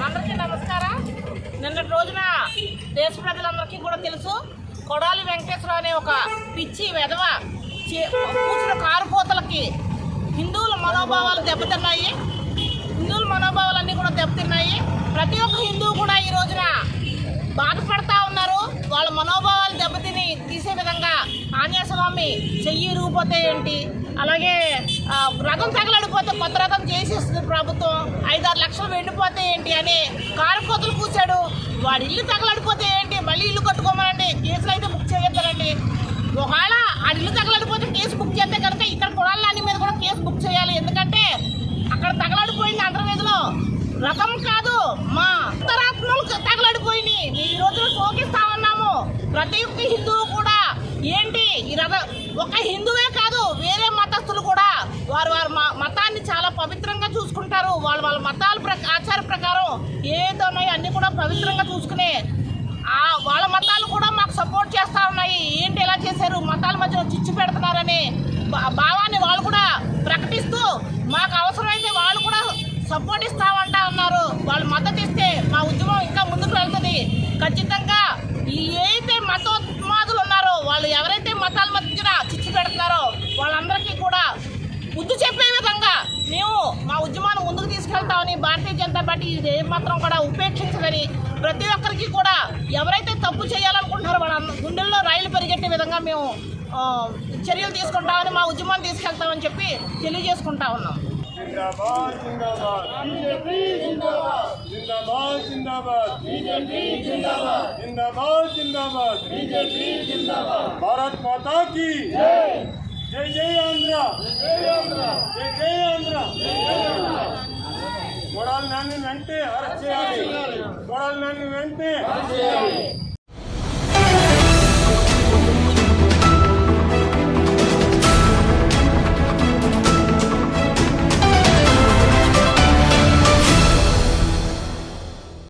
అందరికీ నమస్కారం. నిన్నటి రోజున దేశ ప్రజలందరికీ కూడా తెలుసు కొడాలి వెంకటేశ్వరరావు అనే ఒక పిచ్చి వెధవ చే- కూర్చున్న కారుపోతలకి హిందువుల మనోభావాలు దెబ్బతిన్నాయి. హిందువుల మనోభావాలన్నీ కూడా దెబ్బతిన్నాయి. ప్రతి ఒక్క హిందువు కూడా ఈ రోజున బాధపడతా ఉన్నారు. వాళ్ళ మనోభావాలు దెబ్బతిని తీసే విధంగా ఆంజనేయ స్వామి చెయ్యి రూపోతే ఏంటి? అలాగే రథం తగలడిపోతే కొత్త ఐదారు లక్షలు వెళ్ళిపోతే ఏంటి అని కారు కోతలు కూర్చాడు వాడి ఇల్లు తగలడిపోతే ఏంటి? మళ్ళీ ఇల్లు కట్టుకోమనండి. కేసులు అయితే బుక్ చేయొద్దనండి ఒకవేళ ఆ ఇల్లు తగలడిపోతే కేసు బుక్ చేస్తే కనుక ఇక్కడ కొడాలని మీద కూడా కేసు బుక్ చేయాలి. ఎందుకంటే అక్కడ తగలడిపోయింది అంతర్వేదిలో రథం కాదు మా అంతరాత్మలు తగలడిపోయినాయి ఈ రోజున శోకిస్తా ఉన్నాము ప్రతి ఒక్క హిందువు కూడా ఏంటి ఈ రథ ఒక హిందువే కాదు వేరే మతస్థులు కూడా వారు వారి మ- మతాన్ని చాలా పవిత్రంగా చూసుకుంటారు. వాళ్ళు వాళ్ళ మతాల ప్ర ఆచార ప్రకారం ఏదో అన్నీ కూడా పవిత్రంగా చూసుకునే వాళ్ళ మతాలు కూడా మాకు సపోర్ట్ చేస్తూ ఉన్నాయి. ఏంటి ఎలా చేశారు? మతాల మధ్య చిచ్చు పెడుతున్నారని భా- భావాన్ని వాళ్ళు కూడా ప్రకటిస్తూ మాకు అవసరమైతే వాళ్ళు కూడా సపోర్ట్ ఇస్తామంటా ఉన్నారు. వాళ్ళు మద్దతు ఇస్తే మా ఉద్యమం ఇంకా ముందుకు వెళ్తుంది. ఖచ్చితంగా ఈ ఏదైతే మతోన్మాదులు ఉన్నారో వాళ్ళు ఎవరైతే మతాల మధ్యన చిచ్చు పెడుతున్నారో వాళ్ళందరికీ కూడా బుద్ధి చెప్పే విధంగా మేము మా ఉద్యమాన్ని ముందుకు తీసుకెళ్తామని భారతీయ జనతా పార్టీ ఇది ఏమాత్రం కూడా ఉపేక్షించదని ప్రతి ఒక్కరికి కూడా ఎవరైతే తప్పు చేయాలనుకుంటున్నారో వాళ్ళ గుండెల్లో రైలు పరిగెట్టే విధంగా మేము చర్యలు తీసుకుంటామని మా ఉద్యమాన్ని తీసుకెళ్తామని చెప్పి తెలియజేసుకుంటా ఉన్నాం. భారత్ మాతా కీ జై. జై ఆంధ్ర. జై జై ఆంధ్ర. జై ఆంధ్ర. గొడవలు నాని వెంటనే అరెస్ట్ చేయాలి గొడవలు నాని వెంటనే